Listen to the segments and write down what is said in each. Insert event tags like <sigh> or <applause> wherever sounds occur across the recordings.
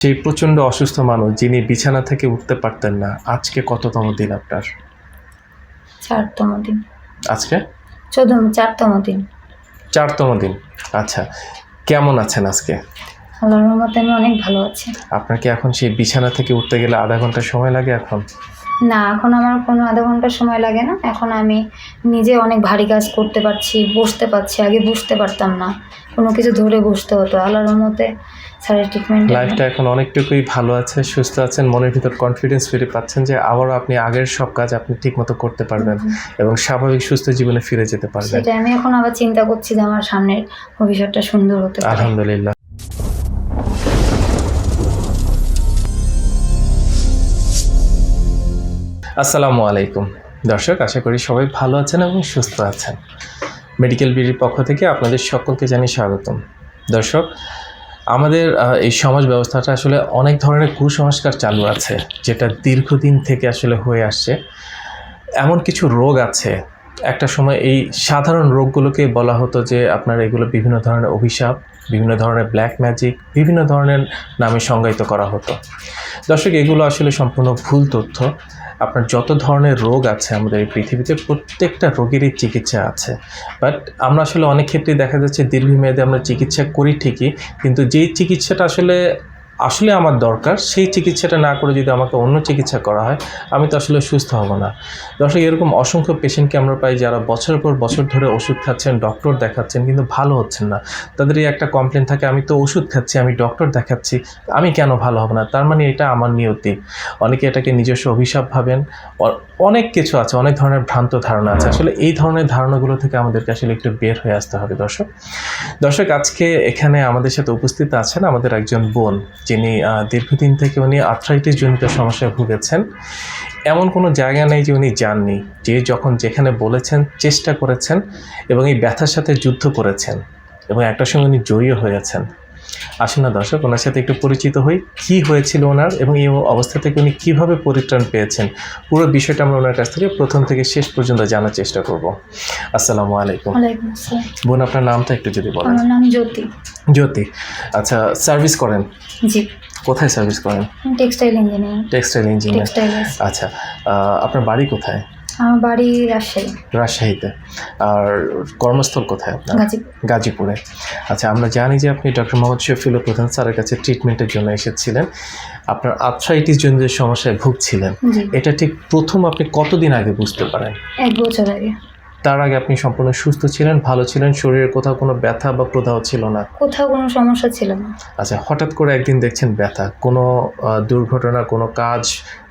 সেই প্রচণ্ড অসুস্থ মানুষ যিনি বিছানা থেকে উঠতে পারতেন না আজকে কততম দিন আপনার? চারতম দিন। আজকে? চোদ্দ চারতম দিন। চারতম দিন। আচ্ছা কেমন আছেন আজকে? আল্লাহর রহমতে আমি অনেক ভালো আছি। আপনার কি এখন সেই বিছানা থেকে উঠতে গেলে আধা ঘণ্টা সময় লাগে এখন? না এখন আমার কোনো আধা ঘণ্টা সময় লাগে না। এখন আমি নিজে অনেক ভারী কাজ করতে পারছি বসতে পারছি আগে বসতে পারতাম না। কোনো কিছু ধরে বসতে হতো। আল্লাহর রহমতে স্যারের ট্রিটমেন্ট লাইফটা এখন অনেকটুকুই ভালো আছে সুস্থ আছেন মনের ভিতর কনফিডেন্স ফিরে পাচ্ছেন যে আবারও আপনি আগের সব কাজ আপনি ঠিকমতো করতে পারবেন এবং স্বাভাবিক সুস্থ জীবনে ফিরে যেতে পারবেন। সেটা আমি এখন আবার চিন্তা করছি যে আমার সামনের ভবিষ্যৎটা সুন্দর হতে পারে। আলহামদুলিল্লাহ। আসসালামু আলাইকুম। দর্শক, আশা করি সবাই ভালো আছেন এবং সুস্থ আছেন। মেডিকেল বিডির পক্ষ থেকে আপনাদের সকলকে জানিয়ে স্বাগতম। দর্শক, আমাদের এই সমাজ ব্যবস্থাটা আসলে অনেক ধরনের কুসংস্কার চালু আছে, যেটা দীর্ঘদিন থেকে আসলে হয়ে আসছে। এমন কিছু রোগ আছে। একটা সময় এই সাধারণ রোগগুলোকে বলা হতো যে আপনার এগুলো বিভিন্ন ধরনের অভিশাপ, বিভিন্ন ধরনের ব্ল্যাক ম্যাজিক বিভিন্ন ধরনের নামে সংজ্ঞায়িত করা হতো। দর্শক, এগুলো আসলে সম্পূর্ণ ভুল তথ্য। আপনার যত ধরনের রোগ আছে আমাদের এই পৃথিবীতে, প্রত্যেকটা রোগেরই চিকিৎসা আছে। বাট আমরা আসলে অনেক ক্ষেত্রেই দেখা যাচ্ছে দীর্ঘমেয়াদে আমরা চিকিৎসা করি ঠিকই, কিন্তু যেই চিকিৎসাটা আসলে আসলে আমার দরকার, সেই চিকিৎসাটা না করে যদি আমাকে অন্য চিকিৎসা করা হয়, আমি তো আসলে সুস্থ হব না। দর্শক, এরকম অসংখ্য পেশেন্টকে আমরা পাই যারা বছরের পর বছর ধরে ওষুধ খাচ্ছেন ডক্টর দেখাচ্ছেন, কিন্তু ভালো হচ্ছেন না। তাদের এই একটা কমপ্লেন থাকে, আমি তো ওষুধ খাচ্ছি, আমি ডক্টর দেখাচ্ছি, আমি কেন ভালো হব না? তার মানে এটা আমার নিয়তি। অনেকে এটাকে নিজস্ব অভিশাপ ভাবেন অনেক কিছু আছে, অনেক ধরনের ভ্রান্ত ধারণা আছে। আসলে এই ধরনের ধারণাগুলো থেকে আমাদেরকে আসলে একটু বের হয়ে আসতে হবে, দর্শক। দর্শক, আজকে এখানে আমাদের সাথে উপস্থিত আছেন আমাদের একজন বোন। যিনি দীর্ঘদিন থেকে উনি আর্থ্রাইটিস জনিত সমস্যায় ভুগেছেন, এমন কোনো জায়গা নেই যে উনি যাননি। যে যখন যেখানে বলেছেন, চেষ্টা করেছেন এবং এই ব্যথার সাথে যুদ্ধ করেছেন এবং একটা সময় উনি জয়ী হয়েছেন। আসুন না দর্শক ওনার সাথে একটু পরিচিত হই। কি হয়েছিল ওনার এবং এই অবস্থা থেকে উনি কীভাবে পরিত্রাণ পেয়েছেন? পুরো বিষয়টা আমরা ওনার কাছ থেকে প্রথম থেকে শেষ পর্যন্ত জানার চেষ্টা করব। আসসালামু আলাইকুম। বোন আপনার নামটা একটু যদি বলেন। আমার নাম জ্যোতি। জ্যোতি। আচ্ছা সার্ভিস করেন? জি। কোথায় সার্ভিস করেন? Textile engineer. Textile engineer. আচ্ছা আপনার বাড়ি কোথায়? আমার বাড়ি রাজশাহী। রাজশাহীতে। আর কর্মস্থল কোথায় আপনার? গাজীপুরে। আচ্ছা আমরা জানি যে আপনি ডক্টর মোহাম্মদ শফিউল্লাহ প্রধান স্যারের কাছে ট্রিটমেন্টের জন্য এসেছিলেন। আপনার আর্থ্রাইটিস জনিত সমস্যায় ভুগছিলেন। এটা ঠিক প্রথম আপনি কতদিন আগে বুঝতে পারেন? এক বছর আগে। তার আগে আপনি সম্পূর্ণ সুস্থ ছিলেন ভালো ছিলেন শরীরের কোথাও কোনো ব্যথা বা প্রদাহ ছিল না? কোথাও কোনো সমস্যা ছিল না। আচ্ছা হঠাৎ করে একদিন দেখছেন ব্যথা। কোনো আহ, দুর্ঘটনা কোনো কাজ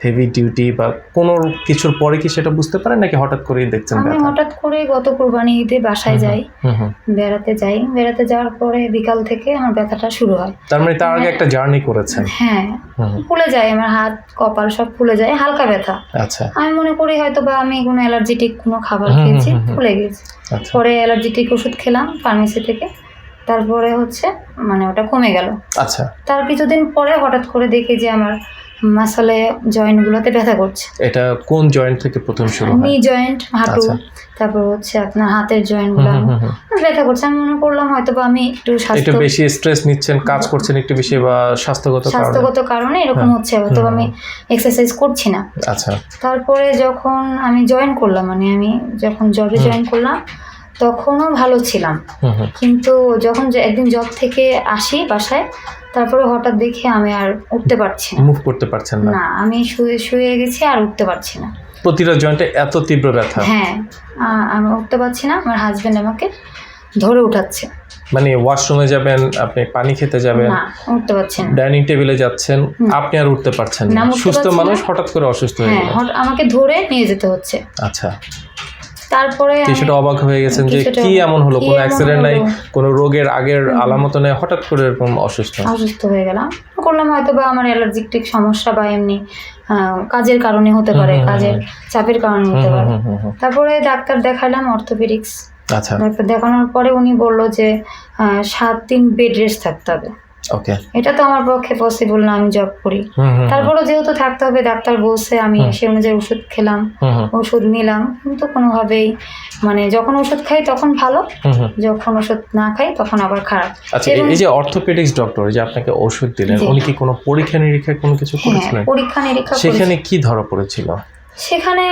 হেভি ডিউটি বা কোনো কিছুর পরে কি সেটা বুঝতে পারেন নাকি হঠাৎ করেই দেখছেন আমি ব্যথা? হঠাৎ করে গত কোরবানি ঈদে বাসায় হুম, যাই হুম হুম বেড়াতে যাই। বেড়াতে যাওয়ার পরে বিকাল থেকে আমার ব্যথাটা শুরু হয়। তার মানে তার আগে একটা জার্নি করেছেন? হ্যাঁ। হুম হুম, ফুলে যায় আমার হাত কপাল সব ফুলে যায় হালকা ব্যথা। আচ্ছা। আমি মনে করি হয়তো বা আমি কোনো অ্যালার্জেটিক কোনো খাবার হুম, হুম, খেয়েছি। হুম, হুম। গিয়েছে। গেছে আচ্ছা। পরে অ্যালার্জিটিক ওষুধ খেলাম ফার্মেসি থেকে। তারপরে হচ্ছে মানে ওটা কমে গেল। আচ্ছা। তার কিছুদিন পরে হঠাৎ করে দেখি যে আমার মাসালে জয়েন্টগুলোতে ব্যথা করছে। এটা কোন জয়েন্ট থেকে প্রথম শুরু হয়? নি জয়েন্ট হাঁটু আচ্ছা। তারপর হচ্ছে আপনার হাতের জয়েন্টগুলো হুম। ব্যথা করছে। আমি মনে করলাম হয়তো বা আমি একটু স্বাস্থ্য একটু বেশি স্ট্রেস নিচ্ছেন কাজ করছেন একটু বেশি বা স্বাস্থ্যগত কারণে? স্বাস্থ্যগত কারণে এরকম। হচ্ছে হয়তো আমি এক্সারসাইজ করছি না। আচ্ছা। তারপরে যখন আমি জয়েন করলাম মানে আমি যখন জবে জয়েন করলাম তখনও ভালো ছিলাম। কিন্তু যখন একদিন জব থেকে আসি বাসায় তারপরে হঠাৎ দেখে আমি আর উঠতে পারছি না। মুভ করতে পারছেন না। না আমি শুয়ে শুয়ে গেছি আর উঠতে পারছি না। প্রতিটা জয়েন্টে এত তীব্র ব্যথা। হ্যাঁ আমি উঠতে পারছি না আমার হাজবেন্ড আমাকে ধরে উঠাচ্ছে। মানে ওয়াশরুমে যাবেন আপনি পানি খেতে যাবেন না উঠতে পারছি না। ডাইনিং টেবিলে যাচ্ছেন আপনি আর উঠতে পারছেন না, সুস্থ মানুষ হঠাৎ করে অসুস্থ হয়ে হ্যাঁ গেল। আমাকে ধরে নিয়ে যেতে হচ্ছে। আচ্ছা। তারপরে কিছুটা অবাক হয়ে গেছেন যে কি এমন হলো? কোনো অ্যাক্সিডেন্ট নাই? কোনো রোগের আগের আলামত নেই? হঠাৎ করে এরকম অসুস্থ? অসুস্থ হয়ে গেলাম। করলাম হয়তো বা আমার অ্যালার্জিক সমস্যা বা এমনি কাজের কারণে হতে পারে কাজের চাপের কারণে হতে পারে। তারপরে ডাক্তার দেখালাম অর্থোপেডিক্স আচ্ছা। ডাক্তার দেখানোর পরে উনি বলল যে সাত দিন বেড রেস্ট থাকতে হবে। ওকে এটা তো আমার পক্ষে পসিবল না আমি জব করি। তারপরে যেহেতু থাকতে হবে ডাক্তার বলছে আমি। সে অনুযায়ী ওষুধ খেলাম ওষুধ নিলাম। কিন্তু কোনোভাবেই মানে যখন ওষুধ খাই তখন ভালো যখন ওষুধ না খাই তখন আবার খারাপ। আচ্ছা এই- যে অর্থোপেডিক্স ডক্টর যে আপনাকে ওষুধ দিলেন উনি কি কোনো পরীক্ষা নিরীক্ষা কোনো কিছু হ্যাঁ করেছিলেন? পরীক্ষা নিরীক্ষা সেখানে কি ধরা পড়েছিল? সেখানে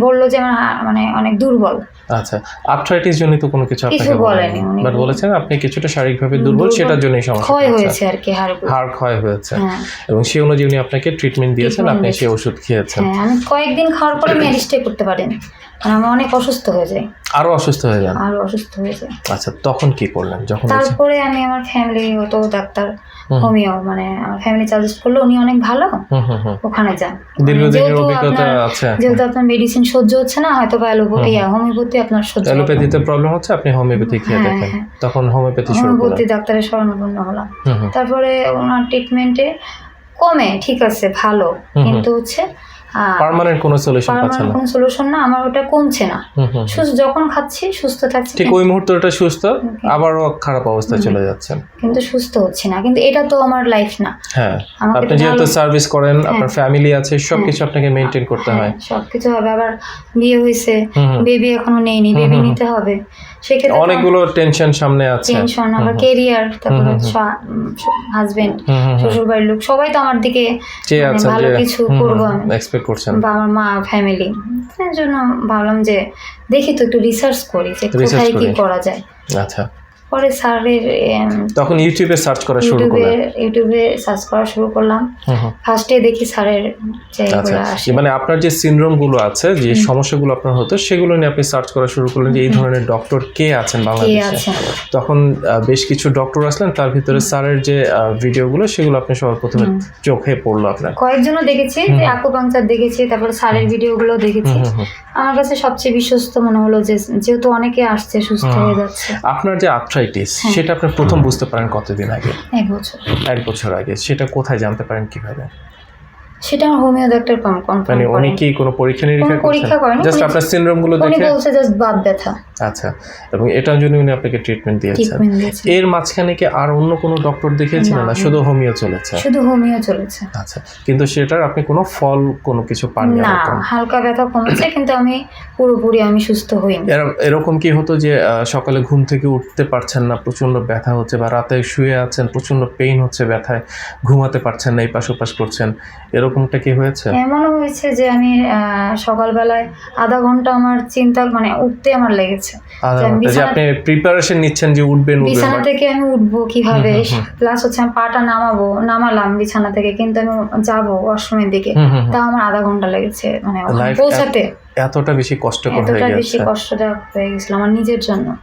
বলল যে আমার মানে অনেক দুর্বল। আচ্ছা আর্থ্রাইটিস জনিত কোনো কিছু আপনাকে বলেনি? বাট বলেছেন আপনি কিছুটা শারীরিকভাবে দুর্বল সেটার জন্যই সমস্যা ক্ষয় হয়েছে আর কি হাড় হাড় ক্ষয় হয়েছে। হ্যাঁ। এবং সেই অনুযায়ী উনি আপনাকে ট্রিটমেন্ট দিয়েছেন আপনি। সেই ওষুধ খেয়েছেন। হ্যাঁ কয়েকদিন খাওয়ার পরে <coughs> আমি করতে পারিনি। আমি অনেক অসুস্থ হয়ে যাই। আরও অসুস্থ হয়ে যান? আরও অসুস্থ হয়ে যাই। আচ্ছা তখন কি করলেন? যখন তারপরে আমি আমার ফ্যামিলি হতো ডাক্তার হোমিও মানে আমার ফ্যামিলি সাজেস্ট করল উনি অনেক ভালো। ওখানে যান। মানে দীর্ঘদিনের অভিজ্ঞতা আছে। যেহেতু আপনার মেডিসিন সহ্য হচ্ছে না হয়তো বা অ্যালোপো হুম। ইয়া হোমিওপ্যাথি আপনার সহ্য অ্যালোপ্যাথিতে প্রবলেম হচ্ছে আপনি হোমিওপ্যাথি খেয়ে হ্যাঁ, দেখেন। হ্যাঁ। তখন হোমিওপ্যাথি শুরু হোমিওপ্যাথি ডাক্তারের শরণাপন্ন হলাম। তারপরে ওনার ট্রিটমেন্টে কমে ঠিক আছে ভালো। কিন্তু হচ্ছে পার্মানেন্ট কোনো সলিউশন পাচ্ছেন না। কোনো সলিউশন না আমার ওটা কমছে না। সুস্থ যখন খাচ্ছি সুস্থ থাকছি ঠিক ওই মুহূর্তটা সুস্থ আবারও খারাপ অবস্থায় চলে যাচ্ছেন। কিন্তু সুস্থ হচ্ছি না কিন্তু এটা তো আমার লাইফ না। হ্যাঁ আপনি যেহেতু সার্ভিস করেন হ্যাঁ। আপনার ফ্যামিলি আছে সবকিছু আপনাকে মেনটেন করতে হয়। হ্যাঁ, সবকিছু হবে আবার বিয়ে হয়েছে। বেবি এখনও নেইনি বেবি নিতে হবে। সেক্ষেত্রে অনেকগুলো টেনশন সামনে আছে। টেনশন। কেরিয়ার তারপরে হাজবেন্ড। শ্বশুর বাড়ির লোক সবাই তো আমার দিকে মানে ভালো কিছু করব আমি। এক্সপেক্ট করছেন? বাবা মা ফ্যামিলি তার জন্য ভাবলাম যে দেখি তো একটু রিসার্চ করি যে কোথায় কি করা যায়। আচ্ছা। পরে স্যারের তখন ইউটিউবে সার্চ করা শুরু করলেন? ইউটিউবে সার্চ করা শুরু করলাম। ফার্স্টে দেখি স্যারের যে আচ্ছা আসে। মানে আপনার যে সিনড্রোমগুলো আছে যে সমস্যাগুলো আপনার হতো সেগুলো নিয়ে আপনি সার্চ করা শুরু করলেন যে এই ধরনের ডক্টর কে আছেন বাংলাদেশে? তখন বেশ কিছু ডক্টর আসলেন তার ভিতরে স্যারের যে ভিডিওগুলো সেগুলো আপনি সবার প্রথমে চোখে পড়ল আপনার। কয়েকজনও দেখেছি যে আকুপাংচার দেখেছি তারপরে স্যারের ভিডিওগুলো দেখেছি। আমার কাছে সবচেয়ে বিশ্বস্ত মনে হলো যে যেহেতু অনেকে আসছে সুস্থ হয়ে যাচ্ছে। আপনার যে আর্থ্রাইটিস হ্যাঁ। সেটা আপনি প্রথম বুঝতে পারেন কতদিন আগে? এক বছর। এক বছর আগে সেটা কোথায় জানতে পারেন কীভাবে? সেটা হোমিও ডাক্তার কনফার্ম মানে উনি কি কোনো পরীক্ষা নিরীক্ষা পরীক্ষা করেন জাস্ট আপনার সিনড্রোমগুলো উনি দেখে বলছে জাস্ট বাত ব্যথা। আচ্ছা এবং এটার জন্য উনি আপনাকে ট্রিটমেন্ট দিয়েছেন। এর মাঝখানে কি আর অন্য কোনো ডক্টর দেখিয়েছিলেন না। শুধু হোমিও চলেছে? শুধু হোমিও চলেছে। আচ্ছা কিন্তু সেটার আপনি কোনো ফল কোনো কিছু পাননি না হালকা ব্যথা কমেছে কিন্তু আমি পুরোপুরি আমি সুস্থ হইনি। এরকম কি হতো যে সকালে ঘুম থেকে উঠতে পারছেন না প্রচণ্ড ব্যথা হচ্ছে বা রাতে শুয়ে আছেন প্রচণ্ড পেইন হচ্ছে ব্যথায় ঘুমাতে পারছেন না এই পাশ ওপাশ করছেন এরকমটা কি হয়েছে? এমনও হয়েছে যে আমি আহ, সকালবেলায় আধা ঘণ্টা আমার চিন্তা মানে উঠতে আমার লেগেছে। যে বিছানা- আপনি প্রিপারেশন নিচ্ছেন যে উঠবেন বিছানা থেকে আমি উঠবো কীভাবে? প্লাস হচ্ছে আমি পাটা নামাবো নামালাম বিছানা থেকে কিন্তু আমি যাব ওয়াশরুমের দিকে। হুম, হুম, হুম। তা আমার আধা ঘণ্টা লেগেছে মানে পৌঁছাতে। এতটা বেশি কষ্ট হয়ে এতটা বেশি কষ্টটা হয়ে গেছিল আমার নিজের জন্য।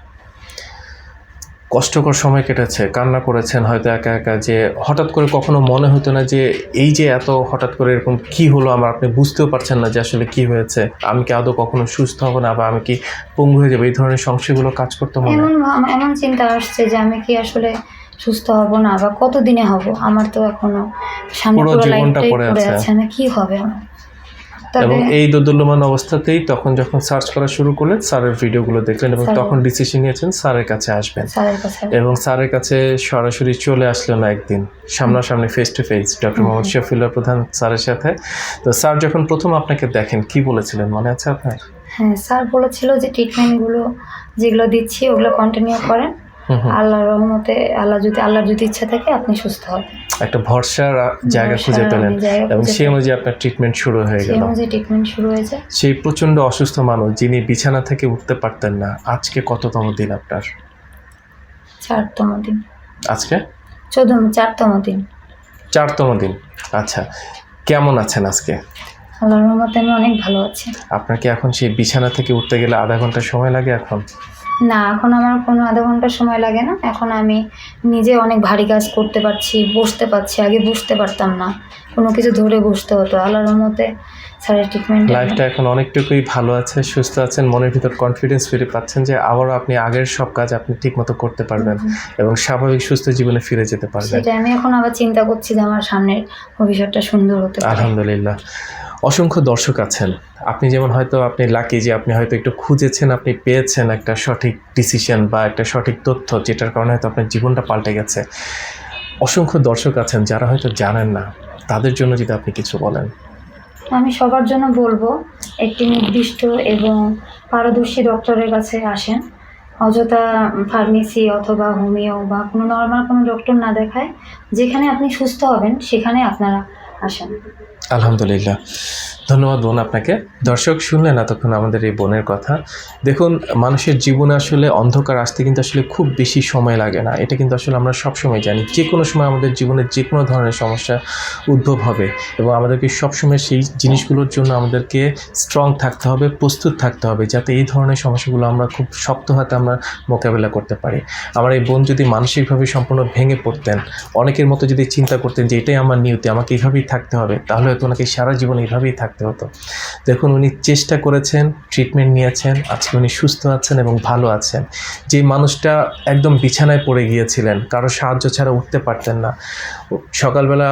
কষ্টকর সময় কেটেছে কান্না করেছেন হয়তো একা একা যে হঠাৎ করে কখনো মনে হতো না যে এই যে এত হঠাৎ করে এরকম কি হলো আমার আপনি বুঝতেও পারছেন না যে আসলে কি হয়েছে। আমি কি আদৌ কখনো সুস্থ হব না বা আমি কি পঙ্গু হয়ে যাব? এই ধরনের সংশয়গুলো কাজ করতে মনে এমন এমন চিন্তা আসছে যে আমি কি আসলে সুস্থ হব না বা কতদিনে হব? আমার তো এখনও সামনে পুরো জীবনটা পড়ে আছে। কি হবে আমার? এবং এই দোদুল্যমান অবস্থাতেই তখন যখন সার্চ করা শুরু করলেন স্যারের ভিডিওগুলো দেখলেন এবং তখন ডিসিশন নিয়েছেন স্যারের কাছে আসবেন। এবং স্যারের কাছে সরাসরি চলে আসলেন একদিন সামনাসামনি face to face doctor Mohammad Shafiullah Pradhan স্যারের সাথে। তো স্যার যখন প্রথম আপনাকে দেখেন কি বলেছিলেন? মনে আছে আপনার? হ্যাঁ স্যার বলেছিল যে ট্রিটমেন্টগুলো যেগুলো দিচ্ছি ওগুলো কন্টিনিউ করেন। আল্লাহর রহমতে আল্লাহ যদি আল্লাহর যদি ইচ্ছা থাকে আপনি সুস্থ হবেন। একটা ভরসার জায়গা খুঁজে পেলেন। এবং সেই অনুযায়ী আপনার ট্রিটমেন্ট শুরু হয়ে সেই গেল। অনুযায়ী ট্রিটমেন্ট শুরু হয়েছে সেই প্রচণ্ড অসুস্থ মানুষ যিনি বিছানা থেকে উঠতে পারতেন না আজকে কততম দিন আপনার? চারতম দিন। আজকে? চোদ্দ চারতম দিন। চারতম দিন। আচ্ছা কেমন আছেন আজকে? আল্লাহর রহমতে আমি অনেক ভালো আছি। আপনার কি এখন সেই বিছানা থেকে উঠতে গেলে আধা ঘণ্টা সময় লাগে এখন? না এখন আমার কোনো আধা ঘণ্টা সময় লাগে না। এখন আমি নিজে অনেক ভারী কাজ করতে পারছি বসতে পারছি আগে বসতে পারতাম না। কোনো কিছু ধরে বসতে হতো। আল্লাহর রহমতে স্যারের ট্রিটমেন্ট লাইফটা এখন অনেকটুকুই ভালো আছে সুস্থ আছেন মনের ভিতর কনফিডেন্স ফিরে পাচ্ছেন যে আবারও আপনি আগের সব কাজ আপনি ঠিকমতো করতে পারবেন এবং স্বাভাবিক সুস্থ জীবনে ফিরে যেতে পারবেন। সেটা আমি এখন আবার চিন্তা করছি যে আমার সামনের ভবিষ্যৎটা সুন্দর হতে পারে। আলহামদুলিল্লাহ। অসংখ্য দর্শক আছেন। আপনি যেমন হয়তো আপনি লাকি যে আপনি হয়তো একটু খুঁজেছেন, আপনি পেয়েছেন একটা সঠিক ডিসিশন বা একটা সঠিক তথ্য যেটার কারণে হয়তো আপনার জীবনটা পাল্টে গেছে। অসংখ্য দর্শক আছেন যারা হয়তো জানেন না, তাদের জন্য যদি আপনি কিছু বলেন। আমি সবার জন্য বলব, একটি নির্দিষ্ট এবং পারদর্শী ডক্টরের কাছে আসেন। অযথা ফার্মেসি অথবা হোমিও বা কোনো নর্মাল কোনো ডক্টর না দেখায়, যেখানে আপনি সুস্থ হবেন, সেখানে আপনারা আসেন। আলহামদুলিল্লাহ। ধন্যবাদ বোন আপনাকে। দর্শক, শুনলেন এতক্ষণ আমাদের এই বোনের কথা। দেখুন, মানুষের জীবনে আসলে অন্ধকার আসতে কিন্তু আসলে খুব বেশি সময় লাগে না। এটা কিন্তু আসলে আমরা সব সময় জানি। যে কোনো সময় আমাদের জীবনে যে কোনো ধরনের সমস্যা উদ্ভব হবে এবং আমাদেরকে সবসময় সেই জিনিসগুলোর জন্য আমাদেরকে স্ট্রং থাকতে হবে, প্রস্তুত থাকতে হবে, যাতে এই ধরনের সমস্যাগুলো আমরা খুব শক্ত হাতে আমরা মোকাবেলা করতে পারি। আমার এই বোন যদি মানসিকভাবে সম্পূর্ণ ভেঙে পড়তেন, অনেকের মতো যদি চিন্তা করতেন যে এটাই আমার নিয়তি, আমাকে এইভাবেই থাকতে হবে, তাহলে হয়তো ওনাকে সারা জীবন এইভাবেই থাকতে হতো। দেখুন, উনি চেষ্টা করেছেন ট্রিটমেন্ট নিয়েছেন, আজকে উনি সুস্থ আছেন এবং ভালো আছেন। যে মানুষটা একদম বিছানায় পড়ে গিয়েছিলেন, কারও সাহায্য ছাড়া উঠতে পারতেন না। সকালবেলা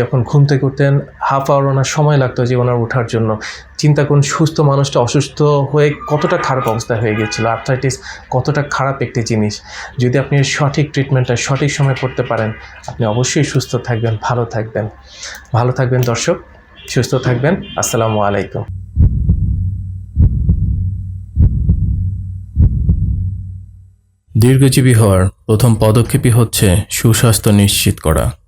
যখন ঘুম থেকে উঠতেন হাফ আওয়ার ওনার সময় লাগতো যে ওনার ওঠার জন্য। চিন্তা করুন, সুস্থ মানুষটা অসুস্থ হয়ে কতটা খারাপ অবস্থা হয়ে গিয়েছিল আর্থ্রাইটিস কতটা খারাপ একটি জিনিস। যদি আপনি সঠিক ট্রিটমেন্টটা সঠিক সময় করতে পারেন, আপনি অবশ্যই সুস্থ থাকবেন, ভালো থাকবেন। ভালো থাকবেন দর্শক, সুস্থ থাকবেন, আসসালামু আলাইকুম। দীর্ঘজীবী হওয়ার প্রথম পদক্ষেপই হচ্ছে সুস্বাস্থ্য নিশ্চিত করা।